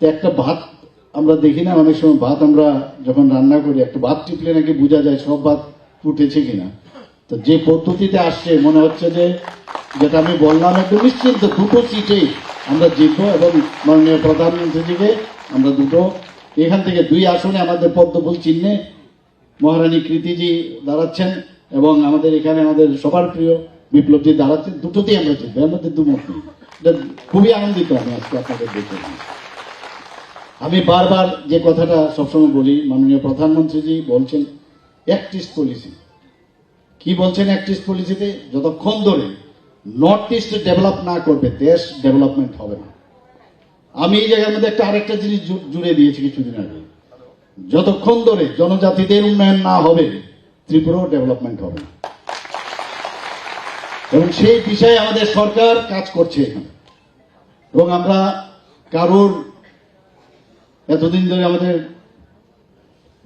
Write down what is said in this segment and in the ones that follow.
একটা ভাত আমরা দেখি না, অনেক সময় ভাত আমরা যখন রান্না করি, একটা ভাত টিপলে নাকি বোঝা যায় সব ভাত ফুটেছে কিনা। তো যে পদ্ধতিতে আসছে, মনে হচ্ছে যে যেটা আমি বললাম, একটু নিশ্চিন্ত, দুটো সিটেই আমরা জিতবো এবং মাননীয় প্রধানমন্ত্রীজিকে আমরা দুটো, এখান থেকে দুই আসনে আমাদের পদ্মফুল চিহ্নে মহারানী কৃতিজি দাঁড়াচ্ছেন এবং আমাদের এখানে আমাদের সবার প্রিয় বিপ্লবজি দাঁড়াচ্ছেন, দুটোতেই আমরা জিতবো মধ্যে দুমত নেই। খুবই আনন্দিত আমি আজকে আপনাদের দেখে। আমি বারবার যে কথাটা সবসময় বলি, মাননীয় প্রধানমন্ত্রীজি বলছেন অ্যাক্টিস্ট পলিসি কি বলছেন অ্যাক্টিস্ট পলিসিতে যতক্ষণ ধরে নর্থ ইস্ট ডেভেলপ না করবে, দেশ ডেভেলপমেন্ট হবে না। আমি এই জায়গার মধ্যে একটা আরেকটা জিনিস জুড়ে দিয়েছি কিছুদিন আগে। যতক্ষণ ধরে জনজাতিদের উন্নয়ন না হবে, ত্রিপুরাও ডেভেলপমেন্ট হবে না। এবং সেই বিষয়ে আমাদের সরকার কাজ করছে এবং আমরা কারোর এতদিন ধরে আমাদের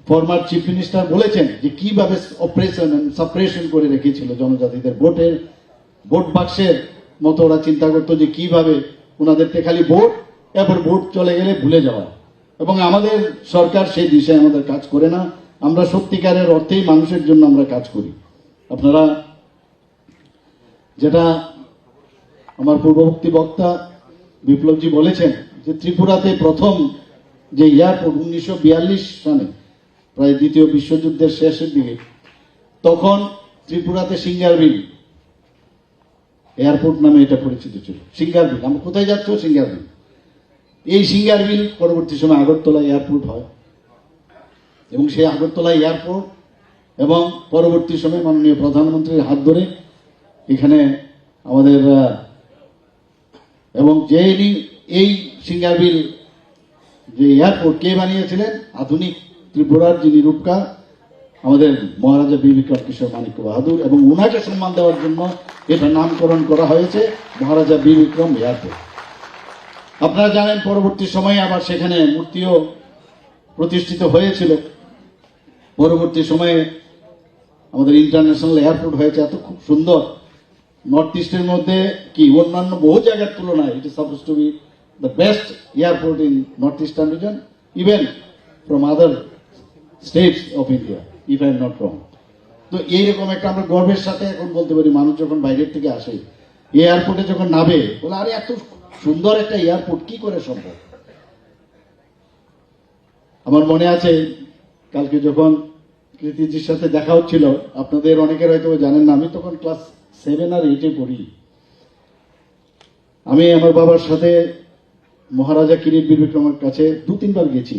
ফরমার চিফ মিনিস্টার বলেছেন যে কীভাবে অপারেশন সাপ্রেশন করে রেখেছিল জনজাতিদের ভোটের, ভোট বাক্সের মতো ওরা চিন্তা করতো যে কীভাবে ওনাদেরকে খালি ভোট, এরপর ভোট চলে গেলে ভুলে যাওয়া। এবং আমাদের সরকার সেই দিশায় আমাদের কাজ করে না। আমরা সত্যিকারের অর্থেই মানুষের জন্য আমরা কাজ করি। আপনারা যেটা আমার পূর্ববর্তী বক্তা বিপ্লবজি বলেছেন যে ত্রিপুরাতে প্রথম যে এয়ারপোর্ট উনিশশো বিয়াল্লিশ সালে, প্রায় দ্বিতীয় বিশ্বযুদ্ধের শেষের দিকে তখন ত্রিপুরাতে সিঙ্গারবিল এয়ারপোর্ট নামে এটা পরিচিত ছিল সিঙ্গারবিল আমরা কোথায় যাচ্ছ? সিঙ্গারবিল এই সিঙ্গারবিল পরবর্তী সময় আগরতলা এয়ারপোর্ট হয়। এবং সেই আগরতলা এয়ারপোর্ট এবং পরবর্তী সময়ে মাননীয় প্রধানমন্ত্রীর হাত ধরে এখানে আমাদের এবং যে এই সিঙ্গারবিল যে এয়ারপোর্ট কে বানিয়েছিলেন? আধুনিক ত্রিপুরার যিনি রূপকার আমাদের মহারাজা বি বিক্রম কিশোর মানিক্য বাহাদুর, এবং ওনাকে সম্মান দেওয়ার জন্য এটা নামকরণ করা হয়েছে মহারাজা বি বিক্রম এয়ারপোর্ট। আপনারা জানেন, পরবর্তী সময়ে আবার সেখানে মূর্তিও প্রতিষ্ঠিত হয়েছিল। পরবর্তী সময়ে আমাদের ইন্টারন্যাশনাল এয়ারপোর্ট হয়েছে, এত খুব সুন্দর। নর্থ ইস্টের মধ্যে কি, অন্যান্য বহু জায়গার তুলনায় it is supposed to be best airport in north eastern region even from other states of India if I am not wrong তো এইরকম একটা আমরা গর্বের সাথে এখন বলতে পারি, মানুষ যখন বাইরের থেকে আসে এয়ারপোর্টে যখন নামে, বলে, আরে, এত সুন্দর একটা এয়ারপোর্ট কি করে সম্ভব? আমার মনে আছে, কালকে যখন কৃতিজির সাথে দেখা হচ্ছিল, আপনাদের অনেকের হয়তো জানেন না, আমি তখন ক্লাস সেভেন আর এইটে পড়ি। আমি আমার বাবার সাথে মহারাজা কিরিট বীর বিক্রমের কাছে দু তিনবার গেছি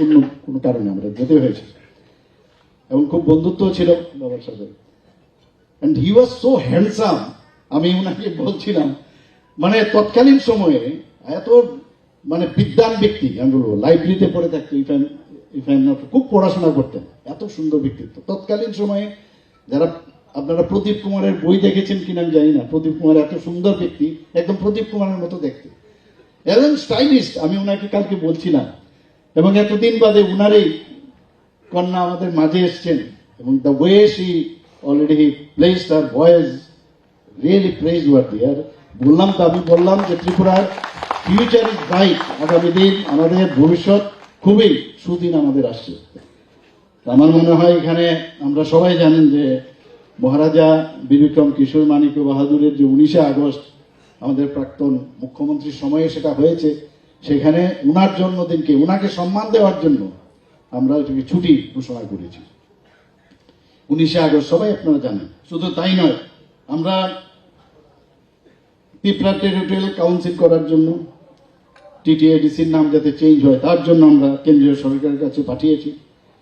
অন্য কোনো কারণে আমরা যেতে হয়েছে। এবং খুব বন্ধুত্ব ছিল বাবার সাথে। And he was so handsome আমি ওনাকে বলছিলাম মানে তৎকালীন সময়ে এত মানে বিদ্যান ব্যক্তি, আমি বলব, লাইব্রেরিতে পড়ে থাকতো ইফ ইফ খুব পড়াশোনা করতেন, এত সুন্দর ব্যক্তিত্ব। তৎকালীন সময়ে যারা আপনারা প্রদীপ কুমারের বই দেখেছেন কিনা আমি জানি না, প্রদীপ কুমার এত সুন্দর ব্যক্তি, একদম প্রদীপ কুমারের মতো দেখতে। একদম স্টাইলিস্ট, আমি ওনাকে কালকে বলছিলাম। এবং এতদিন বাদে উনারই কন্যা আমাদের মাঝে এসছেন। এবং the way she already place R voice really praiseworthy আর বললাম তো, আমি বললাম যে ত্রিপুরার ফিউচার ইজ ব্রাইট আগামী দিন আমাদের ভবিষ্যৎ খুবই সুদিন আমাদের আসছে। আমার মনে হয় এখানে আমরা সবাই জানেন যে মহারাজা বীরবিক্রম কিশোর মানিক্য বাহাদুরের যে উনিশে আগস্ট আমাদের প্রাক্তন মুখ্যমন্ত্রীর সময়ে সেটা হয়েছে, সেখানে উনার জন্মদিনকে, উনাকে সম্মান দেওয়ার জন্য আমরা এটাকে ছুটি ঘোষণা করেছি। উনিশে আগস্ট, সবাই আপনারা জানেন, শুধু তাই নয়, আমরা পিপরা টেরিটোরিয়াল কাউন্সিল করার জন্য টিটিএডিসির নাম যাতে চেঞ্জ হয়, তার জন্য আমরা কেন্দ্রীয় সরকারের কাছে পাঠিয়েছি।